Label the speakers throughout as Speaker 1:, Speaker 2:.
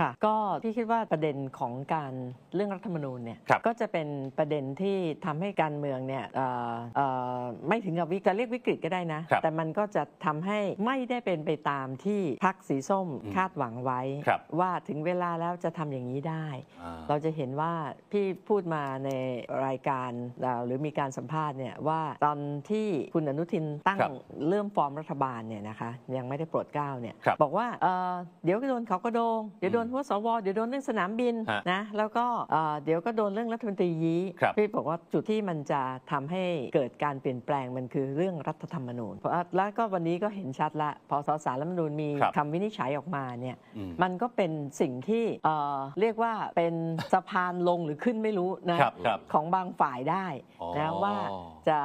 Speaker 1: ค่ะ ก็พี่คิดว่าประเด็นของการเรื่องรัฐธรรมนูญเนี่ย
Speaker 2: ครับ
Speaker 1: ก็จะเป็นประเด็นที่ทำให้การเมืองเนี่ยเอ่อเอ่อไม่ถึงกับวิจะเรียกวิกฤตก็ได้นะ
Speaker 2: ครับ
Speaker 1: แต่มันก็จะทำให้ไม่ได้เป็นไปตามที่พรรคสีส้ม
Speaker 2: อืม
Speaker 1: คาดหวังไว้
Speaker 2: ครับ
Speaker 1: ว่าถึงเวลาแล้วจะทำอย่างนี้ได้
Speaker 2: อ่า
Speaker 1: เราจะเห็นว่าพี่พูดมาในรายการเอ่อหรือมีการสัมภาษณ์เนี่ยว่าตอนที่คุณอนุทินตั้ง
Speaker 2: ครับ
Speaker 1: เริ่มฟอร์มรัฐบาลเนี่ยนะคะยังไม่ได้โปรดเกล้าเนี่ย
Speaker 2: ครับ
Speaker 1: บอกว่าเอ่อเดี๋ยวก็โดนเขาก็โดงเดี๋ยวโดน
Speaker 2: อืม
Speaker 1: หัวสวเดี๋ยวโดนเรื่องสนามบิน
Speaker 2: ฮะ
Speaker 1: นะแล้วก็เอ่อเดี๋ยวก็โดนเรื่องรัฐมนตรียี้
Speaker 2: ครับ
Speaker 1: พี่บอกว่าจุดที่มันจะทำให้เกิดการเปลี่ยนแปลงมันคือเรื่องรัฐธรรมนูญเพราะแล้วก็วันนี้ก็เห็นชัดละพอสสารรัฐธรรมนูญมี
Speaker 2: ครับ
Speaker 1: คำวินิจฉัยออกมาเนี่ย
Speaker 2: อืม
Speaker 1: มันก็เป็นสิ่งที่เอ่อเรียกว่าเป็นสะพานลงหรือขึ้นไม่รู้นะครับ
Speaker 2: ครับ
Speaker 1: ของบางฝ่ายได้
Speaker 2: อ๋อ
Speaker 1: นะว่าจะ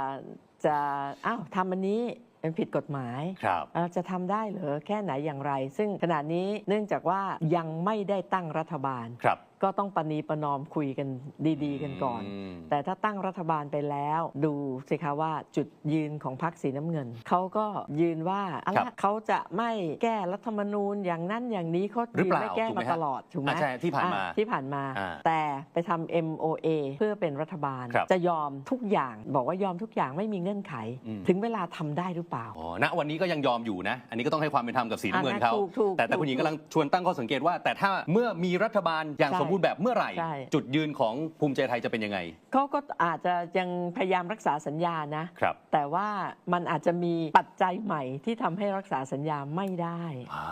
Speaker 1: จะอ้าวทำอันนี้ เป็นผิดกฎหมาย
Speaker 2: ครับ
Speaker 1: เอ่อจะทำได้เหรอแค่ไหนอย่างไร ซึ่งขณะนี้เนื่องจากว่ายังไม่ได้ตั้งรัฐบาล
Speaker 2: ครับ
Speaker 1: ก็ต้องปณีประนอมคุยกันดีๆ กันก่อน
Speaker 2: ม
Speaker 1: แต่ถ้าตั้งรัฐบาลไปแล้ว ดูสิคะว่าจุดยืนของพรรคสีน้ำเงิน เขาก็ยืนว่าอะไร
Speaker 2: ครับ
Speaker 1: เขาจะไม่แก้รัฐธรรมนูญอย่างนั้นอย่างนี้เขา
Speaker 2: หรือ
Speaker 1: ยื
Speaker 2: เป
Speaker 1: น
Speaker 2: ล่า
Speaker 1: ไม่แก้
Speaker 2: ถูกไหม
Speaker 1: มา
Speaker 2: ฮะ
Speaker 1: ตลอดถูกไหม
Speaker 2: อ่าใช่ที่ผ่านมา
Speaker 1: อ่ที่ผ่านมา
Speaker 2: อ่า
Speaker 1: แต่ไปทำ MOA เพื่อเป็นรัฐบาล
Speaker 2: ครับ
Speaker 1: จะยอมทุกอย่างบอกว่ายอมทุกอย่างไม่มีเงื่อนไข
Speaker 2: อืม
Speaker 1: ถึงเวลาทำได้หรือเปล่า
Speaker 2: อ๋อ ณ วันนี้ก็ยังยอมอยู่นะ อันนี้ก็ต้องให้ความเป็นธรรมกับสีน้ำเงินเขา
Speaker 1: อะถูกถูก
Speaker 2: แต่แต่คุณหญิงกำลังชวนตั้งข้อสังเกตว่า แต่ถ้าเมื่อมีรัฐบาลอย่าง
Speaker 1: ใช่
Speaker 2: สมบูรณ์แบบเมื่อไหร่
Speaker 1: ใช่
Speaker 2: จุดยืนของภูมิใจไทยจะเป็นยังไง
Speaker 1: เขาก็อาจจะยังพยายามรักษาสัญญานะ
Speaker 2: ครับ
Speaker 1: แต่ว่ามันอาจจะมีปัจจัยใหม่ที่ทำให้รักษาสัญญาไม่ได้
Speaker 2: อ่า